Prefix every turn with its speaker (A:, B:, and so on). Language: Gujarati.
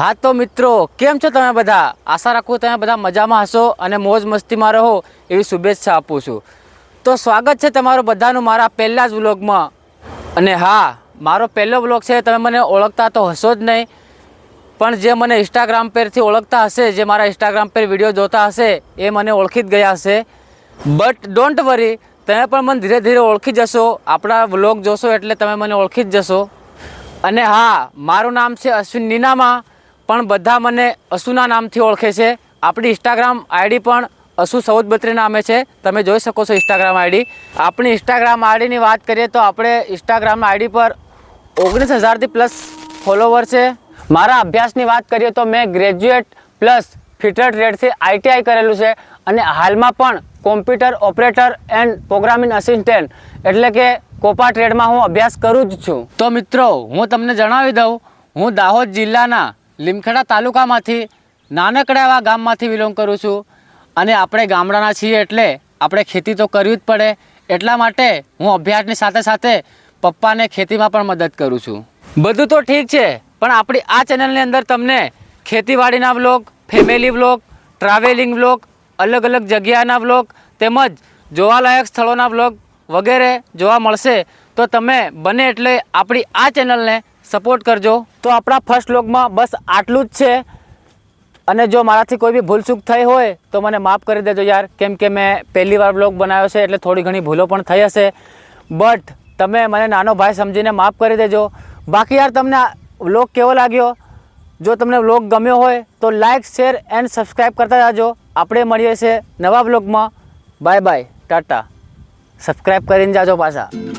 A: હા તો મિત્રો, કેમ છો તમે બધા? આશા રાખું તમે બધા મજામાં હશો અને મોજ મસ્તીમાં રહો એવી શુભેચ્છા આપું છું. તો સ્વાગત છે તમારું બધાનું મારા પહેલા જ વ્લોગમાં. અને હા, મારો પહેલો વ્લોગ છે, તમે મને ઓળખતા તો હશો જ નહીં, પણ જે મને ઇન્સ્ટાગ્રામ પરથી ઓળખતા હશે, જે મારા ઇન્સ્ટાગ્રામ પર વીડિયો જોતા હશે, એ મને ઓળખી જ ગયા હશે. બટ ડોન્ટ વરી તમે પણ મને ધીરે ધીરે ઓળખી જશો. આપણા વ્લોગ જોશો એટલે તમે મને ઓળખી જ જશો. અને હા, મારું નામ છે અશ્વિન નીનામા. પણ બધા મને અશુના નામથી ઓળખે છે. આપણી ઇન્સ્ટાગ્રામ આઈડી પણ અશુ સૌદબત્રી નામે છે. તમે જોઈ શકો છો ઇન્સ્ટાગ્રામ આઈડી. આપણી ઇન્સ્ટાગ્રામ આઈડીની વાત કરીએ તો આપણે ઇન્સ્ટાગ્રામ આઈડી પર ઓગણીસ હજારથી પ્લસ ફોલોવર છે. મારા અભ્યાસની વાત કરીએ તો મેં ગ્રેજ્યુએટ પ્લસ ફિટર ટ્રેડથી આઈટીઆઈ કરેલું છે અને હાલમાં પણ computer operator and programming assistant એટલે કે કોપા ટ્રેડમાં હું અભ્યાસ કરું જ છું. તો મિત્રો, હું તમને જણાવી દઉં, હું દાહોદ જિલ્લાના લીમખેડા તાલુકામાંથી નાનકડા એવા ગામમાંથી બિલોંગ કરું છું. અને આપણે ગામડાના છીએ એટલે આપણે ખેતી તો કરવી જ પડે. એટલા માટે હું અભ્યાસની સાથે સાથે પપ્પાને ખેતીમાં પણ મદદ કરું છું. બધું તો ઠીક છે, પણ આપણી આ ચેનલની અંદર તમને ખેતીવાડીના vlog family vlog travelling vlog અલગ અલગ જગ્યાના વ્લોગ તેમજ જોવાલાયક સ્થળોના વ્લોગ વગેરે જોવા મળશે. તો તમે બને એટલે આપણી આ ચેનલને સપોર્ટ કરજો. તો આપણા ફર્સ્ટ લોગમાં બસ આટલું જ છે. અને જો મારાથી કોઈ બી ભૂલચૂક થઈ હોય, તો મને માફ કરી દેજો યાર. કેમ કે મેં પહેલી વાર બ્લોગ બનાવ્યો છે, એટલે થોડી ઘણી ભૂલો પણ થઈ હશે. બટ તમે મને નાનો ભાઈ સમજીને માફ કરી દેજો. બાકી યાર તમને બ્લોગ કેવો લાગ્યો? જો તમને બ્લોગ ગમ્યો હોય, તો લાઇક શેર એન્ડ સબસ્ક્રાઈબ કરતા જાજો. આપણે મળીએ છીએ નવા બ્લોગમાં બાય બાય. ટાટા. સબસ્ક્રાઈબ કરીને જાજો પાછા.